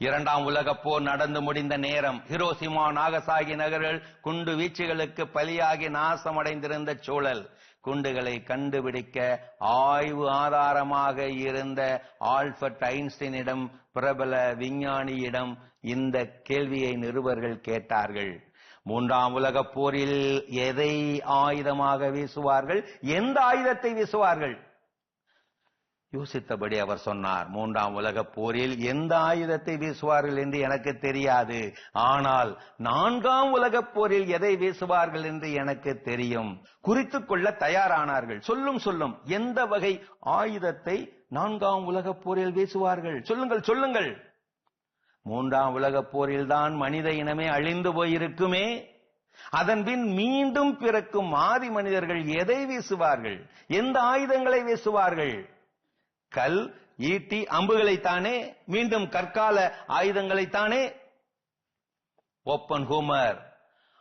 இரண்டாம் உலக போர் நடந்து முடிந்த நேரம் ஹிரோசிமா நாகசாகி நகர்கள் குண்டு வீச்சுகளுக்கு பலியாகி நாசமடைந்திருந்த சூழல். குண்டுகளை கண்டுபிடிக்க ஆய்வு ஆதாரமாக இருந்த ஆல்பர்ட் ஐன்ஸ்டீனிடம் பிரபல விஞ்ஞானியிடம் இந்த கேள்வியை நிருபர்கள் கேட்டார்கள். மூன்றாம் உலக போரில் எதை ஆயுதமாக வீசுவார்கள்? எந்த ஆயுதத்தை வீசுவார்கள்? யோசித்தபடி அவர் சொன்னார் மூன்றாம் உலகப் போரில் எந்த ஆயுதத்தை வீசுவார்கள் என்று எனக்கு தெரியாது. ஆனால் நான்காம் உலகப் போரில் எதை வீசுவார்கள் என்று எனக்கு தெரியும். குறித்துக் கொள்ள தயாரானார்கள். சொல்லும் சொல்லும். எந்த வகை ஆயுதத்தை நான்காம் உலகப் போரில் வீசுவார்கள்? சொல்லுங்கள் சொல்லுங்கள். மூன்றாம் உலகப் போரில் தான் மனித இனமே அழிந்து போயிருக்குமே. அதன்பின் மீண்டும் பிறக்கும் ஆதி மனிதர்கள் எதை வீசுவார்கள்? எந்த ஆயுதங்களை வீசுவார்கள்? கல் ஈட்டி அம்புகளைத்தானே மீண்டும் கற்கால ஆயுதங்களைத்தானே? ஒப்பன் ஹூமர்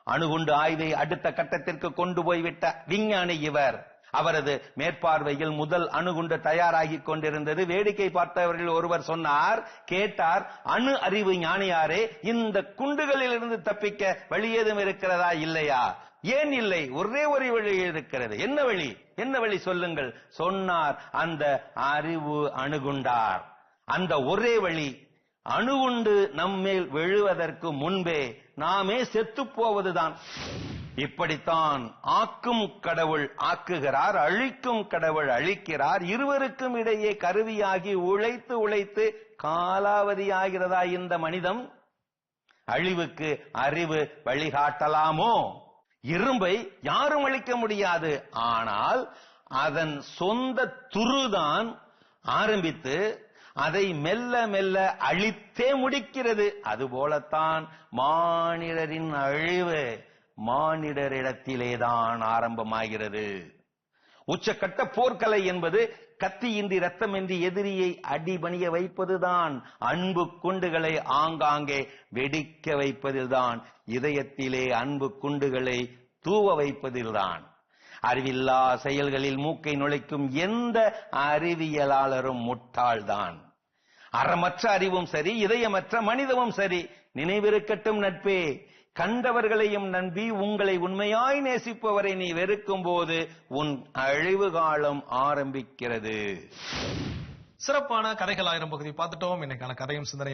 அணுகுண்டு ஆய்வை அடுத்த கட்டத்திற்கு கொண்டு போய்விட்ட விஞ்ஞானி இவர். அவரது மேற்பார்வையில் முதல் அணுகுண்டு தயாராகி கொண்டிருந்தது. வேடிக்கை பார்த்தவர்கள் ஒருவர் சொன்னார் கேட்டார் அணு அறிவு ஞானியாரே இந்த குண்டுகளிலிருந்து தப்பிக்க வழி ஏதும் இருக்கிறதா இல்லையா? ஏன் இல்லை? ஒரே ஒரு வழி இருக்கிறது. என்ன வழி? என்ன வழி சொல்லுங்கள்? சொன்னார் அந்த அறிவு அணுகுண்டார். அந்த ஒரே வழி அணுகுண்டு நம்மேல் விழுவதற்கு முன்பே நாமே செத்துப் போவதுதான். இப்படித்தான் ஆக்கும் கடவுள் ஆக்குகிறார் அழிக்கும் கடவுள் அழிக்கிறார் இருவருக்கும் இடையே கருவியாகி உழைத்து உழைத்து காலாவதியாகிறதா இந்த மனிதம்? அழிவுக்கு அறிவு வழிகாட்டலாமோ? இரும்பை யாரும் அழிக்க முடியாது. ஆனால் அதன் சொந்த துருதான் ஆரம்பித்து அதை மெல்ல மெல்ல அழித்தே முடிக்கிறது. அதுபோலத்தான் மானிடரின் அழிவு மானிடரிடத்திலேதான் ஆரம்பமாகிறது. உச்சக்கட்ட போர்க்கலை என்பது கத்தியின்றி ரத்தமின்றி எதிரியை அடிபணிய வைப்பதுதான். அன்பு குண்டுகளை ஆங்காங்கே வெடிக்க வைப்பதில்தான். இதயத்திலே அன்பு குண்டுகளை தூவ வைப்பதில்தான். அறிவில்லா செயல்களில் மூக்கை நுழைக்கும் எந்த அறிவியலாளரும் முட்டாள்தான். அறமற்ற அறிவும் சரி இதயமற்ற மனிதமும் சரி. நினைவிருக்கட்டும் நட்பே. கண்டவர்களையும் நம்பி உங்களை உண்மையாய் நேசிப்பவரை நீ வெறுக்கும் போது உன் அழிவு காலம் ஆரம்பிக்கிறது. சிறப்பான கதைகள் ஆயிரம் பகுதி பார்த்துட்டோம். இன்னைக்கான கதையும் சிந்தனை